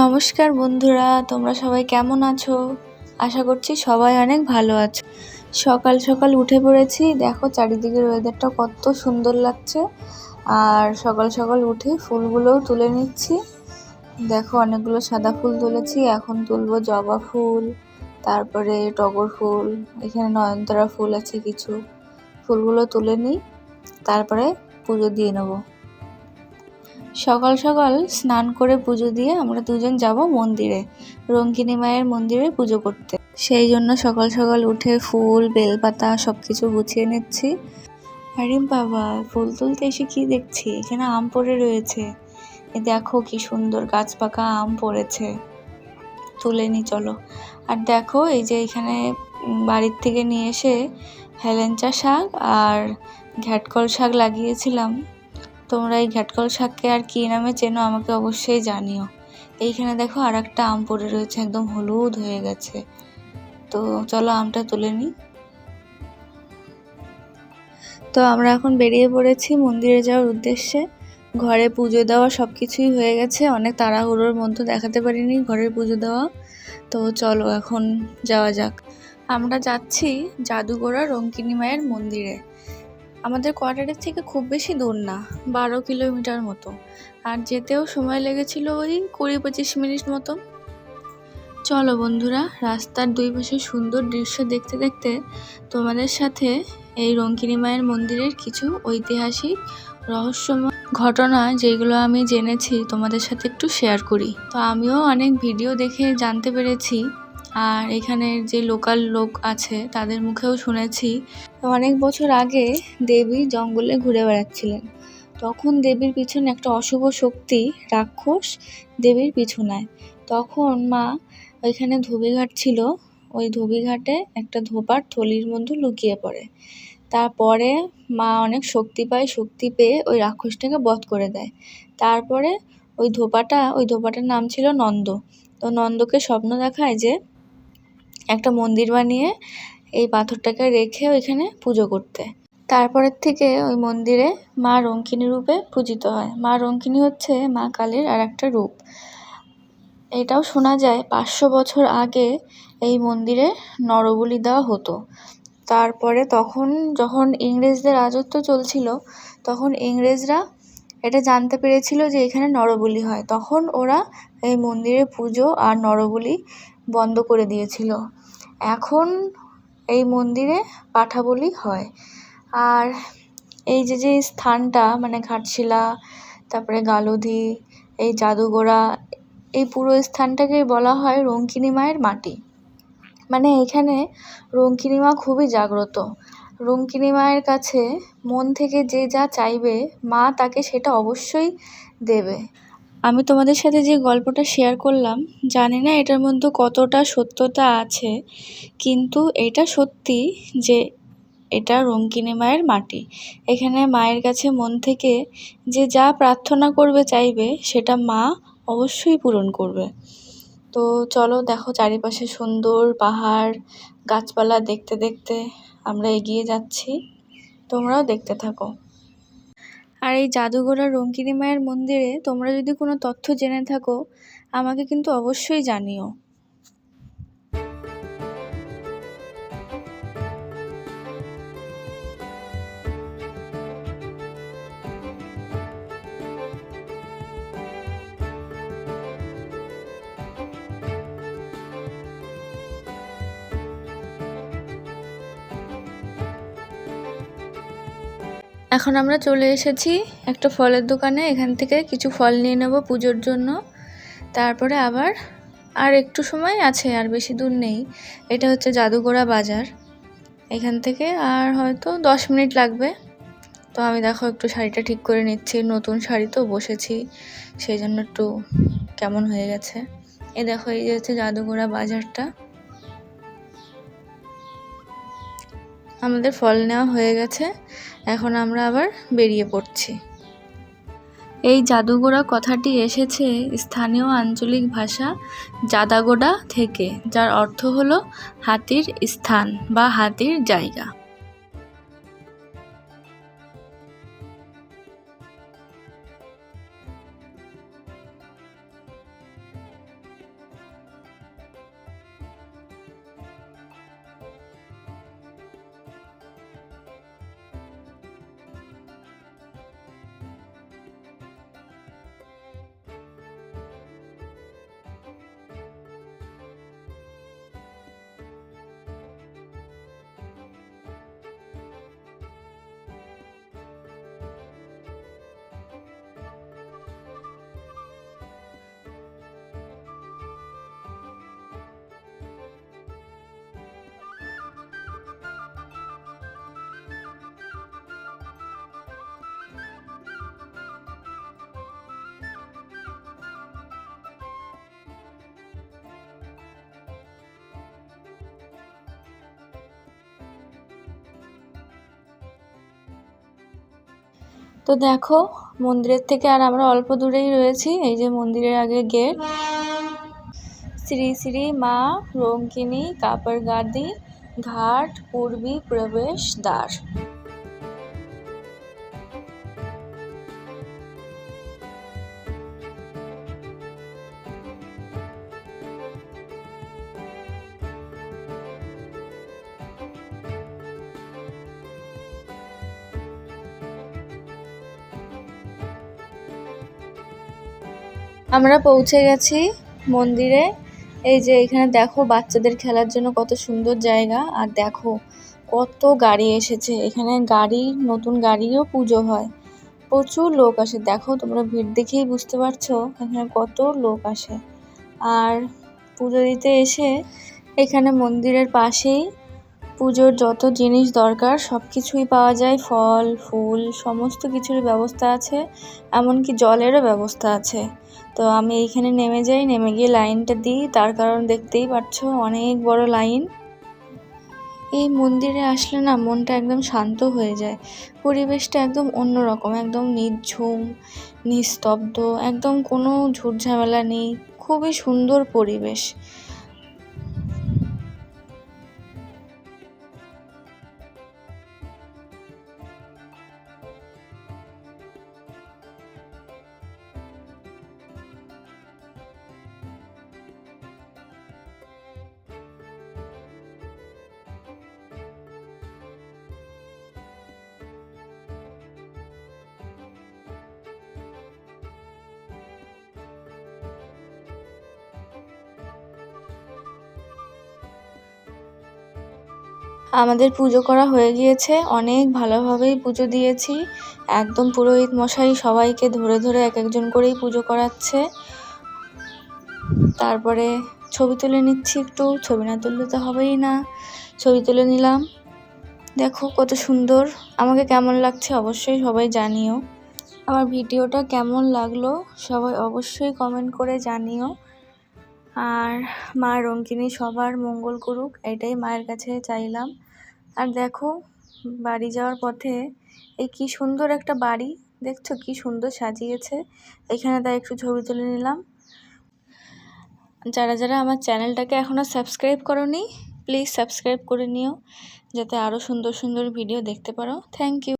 নমস্কার বন্ধুরা, তোমরা সবাই কেমন আছো? আশা করছি সবাই অনেক ভালো আছো। সকাল সকাল উঠে পড়েছি, দেখো চারিদিকের ওয়েদারটা কত সুন্দর লাগছে। আর সকাল সকাল উঠে ফুলগুলোও তুলে নিচ্ছি। দেখো অনেকগুলো সাদা ফুল তুলেছি, এখন তুলবো জবা ফুল, তারপরে টগর ফুল, এখানে নয়নতারা ফুল আছে কিছু। ফুলগুলো তুলে নিই, তারপরে পুজো দিয়ে নেব। সকাল সকাল স্নান করে পুজো দিয়ে আমরা দুজন যাব মন্দিরে রঙ্কিনী মায়ের মন্দিরে পুজো করতে। সেই জন্য সকাল সকাল উঠে ফুল, বেলপাতা সব কিছু গুছিয়ে নিচ্ছি। আরে বাবা, ফুল তুলতে এসে কি দেখছি? এখানে আম পড়ে রয়েছে। এ দেখো কি সুন্দর গাছ পাকা আম পড়েছে। তুলে নি, চলো। আর দেখো এই যে এখানে বাড়ির থেকে নিয়ে এসে হেলেঞ্চা শাক আর ঘ্যাটকল শাক লাগিয়েছিলাম। তোমরা এই ঘ্যাটকল শাককে আর কী নামে চেনো আমাকে অবশ্যই জানিও। এইখানে দেখো আর একটা আম পড়ে রয়েছে, একদম হলুদ হয়ে গেছে। তো চলো আমটা তুলে নিই। তো আমরা এখন বেরিয়ে পড়েছি মন্দিরে যাওয়ার উদ্দেশ্যে। ঘরে পুজো দেওয়া সব কিছুই হয়ে গেছে, অনেক তাড়াহুড়োর মধ্যে দেখাতে পারিনি ঘরের পুজো দেওয়া। তো চলো এখন যাওয়া যাক। আমরা যাচ্ছি জাদুগোড়া রঙ্কিনী মায়ের মন্দিরে। আমাদের কোয়ার্টারের থেকে খুব বেশি দূর না, বারো কিলোমিটার মতো। আর যেতেও সময় লেগেছিল ওই কুড়ি পঁচিশ মিনিট মতো চলো বন্ধুরা, রাস্তার দুই পাশে সুন্দর দৃশ্য দেখতে দেখতে তোমাদের সাথে এই রঙ্কিনী মায়ের মন্দিরের কিছু ঐতিহাসিক রহস্যময় ঘটনা যেগুলো আমি জেনেছি তোমাদের সাথে একটু শেয়ার করি। তো আমিও অনেক ভিডিও দেখে জানতে পেরেছি আর এখানের যে লোকাল লোক আছে, তাদের মুখেও শুনেছি। অনেক বছর আগে দেবী জঙ্গলে ঘুরে বেড়াচ্ছিলেন। তখন দেবীর পিছনে একটা অশুভ শক্তি, রাক্ষস, দেবীর পিছু নেয় তখন মা ওইখানে ধোবিঘাট ছিল। ওই ধোবিঘাটে একটা ধোপার থলির মধ্যে লুকিয়ে পড়ে। তারপরে মা অনেক শক্তি পায়, শক্তি পেয়ে ওই রাক্ষসটাকে বধ করে দেয়। তারপরে ওই ধোপাটা, ওই ধোপাটার নাম ছিল নন্দ। তো নন্দকে স্বপ্ন দেখায় যে একটা মন্দির বানিয়ে এই পাথরটাকে রেখে ওইখানে পুজো করতে। তারপরের থেকে ওই মন্দিরে মা রঙ্কিনী রূপে পূজিত হয়। মা রঙ্কিনী হচ্ছে মা কালীর আর একটা রূপ। এটাও শোনা যায় পাঁচশো বছর আগে এই মন্দিরে নরবলি দেওয়া হতো। তারপরে তখন যখন ইংরেজদের রাজত্ব চলছিল, তখন ইংরেজরা এটা জানতে পেরেছিল যে এখানে নরবলি হয়। তখন ওরা এই মন্দিরে পুজো আর নরবলি বন্ধ করে দিয়েছিল। এখন এই মন্দিরে পাঠা বলি হয়। আর এই যে যে স্থানটা মানে ঘাটশিলা, তারপরে গালুধি এই জাদুগোড়া এই পুরো স্থানটাকে বলা হয় রঙ্কিনী মায়ের মাটি। মানে এখানে রঙ্কিনী মা খুবই জাগ্রত। রঙ্কিনী মায়ের কাছে মন থেকে যে যা চাইবে, মা তাকে সেটা অবশ্যই দেবে। আমি তোমাদের সাথে যে গল্পটা শেয়ার করলাম, জানি না এটার মধ্যে কতটা সত্যতা আছে, কিন্তু এটা সত্যি যে এটা রঙ্কিনী মায়ের মাটি। এখানে মায়ের কাছে মন থেকে যে যা প্রার্থনা করবে, চাইবে, সেটা মা অবশ্যই পূরণ করবে। তো চলো দেখো চারিপাশে সুন্দর পাহাড়, গাছপালা দেখতে দেখতে আমরা এগিয়ে যাচ্ছি। তোমরাও দেখতে থাকো। আর এই জাদুঘরা রঙ্কিনী মায়ের মন্দিরে তোমরা যদি কোনো তথ্য জেনে থাকো, আমাকে কিন্তু অবশ্যই জানিও। এখন আমরা চলে এসেছি একটা ফলের দোকানে। এখান থেকে কিছু ফল নিয়ে নেব পুজোর জন্য। তারপরে আবার আর একটু সময় আছে, আর বেশি দূর নেই। এটা হচ্ছে জাদুগোড়া বাজার। এখান থেকে আর হয়তো দশ মিনিট লাগবে। তো আমি দেখো একটু শাড়িটা ঠিক করে নিচ্ছি। নতুন শাড়ি তো বসেছি, সেই জন্য একটু কেমন হয়ে গেছে। এ দেখো, এই যে হচ্ছে জাদুগোড়া বাজারটা। আমাদের ফল নেওয়া হয়ে গেছে। এখন আমরা আবার বেরিয়ে পড়ছি। এই জাদুগোড়া কথাটি এসেছে স্থানীয় আঞ্চলিক ভাষা জাদাগোডা থেকে, যার অর্থ হলো হাতির স্থান বা হাতির জায়গা। তো দেখো, মন্দিরের থেকে আর আমরা অল্প দূরেই রয়েছি, এই যে মন্দিরের আগে গেট। শ্রী শ্রী মা রঙ্কিনী কাপড় গাদি ঘাট, পূর্বী প্রবেশ দ্বার আমরা পৌঁছে গেছি মন্দিরে। এই যে এখানে দেখো বাচ্চাদের খেলার জন্য কত সুন্দর জায়গা। আর দেখো কত গাড়ি এসেছে। এখানে গাড়ি, নতুন গাড়িও পুজো হয়। প্রচুর লোক আসে। দেখো তোমরা ভিড় দেখেই বুঝতে পারছ এখানে কত লোক আসে। আর পুজো দিতে এসে এখানে মন্দিরের পাশেই পুজোর যত জিনিস দরকার সব কিছুই পাওয়া যায়। ফল, ফুল, সমস্ত কিছুর ব্যবস্থা আছে। এমনকি জলেরও ব্যবস্থা আছে। তো আমি এইখানে নেমে যাই, নেমে গিয়ে লাইনটা দিই। তার কারণ দেখতেই পাচ্ছ, অনেক বড় লাইন। এই মন্দিরে আসলে না মনটা একদম শান্ত হয়ে যায়। পরিবেশটা একদম অন্যরকম, একদম নির্ঝুম, নিস্তব্ধ, একদম কোনো ঝুট ঝামেলা নেই। খুবই সুন্দর পরিবেশ। আমাদের পুজো করা হয়ে গিয়েছে। অনেক ভালোভাবেই পুজো দিয়েছি। একদম পুরোহিত মশাই সবাইকে ধরে ধরে এক একজন করেই পুজো করাচ্ছে। তারপরে ছবি তুলে নিচ্ছি একটু। ছবি না তুললে তো হবেই না। ছবি তুলে নিলাম। দেখো কত সুন্দর। আমাকে কেমন লাগছে অবশ্যই সবাই জানিও। আমার ভিডিওটা কেমন লাগল সবাই অবশ্যই কমেন্ট করে জানিও। আর মা রঙ্কিনী সবার মঙ্গল করুক, এটাই মায়ের কাছে চাইলাম। আর দেখো, বাড়ি যাওয়ার পথে এই কি সুন্দর একটা বাড়ি। দেখছ কি সুন্দর সাজিয়েছে। এখানে তাই একটু ছবি তুলে নিলাম। যারা যারা আমার চ্যানেলটাকে এখনও সাবস্ক্রাইব করনি, প্লিজ সাবস্ক্রাইব করে নিও, যাতে আরও সুন্দর সুন্দর ভিডিও দেখতে পারো। Thank you.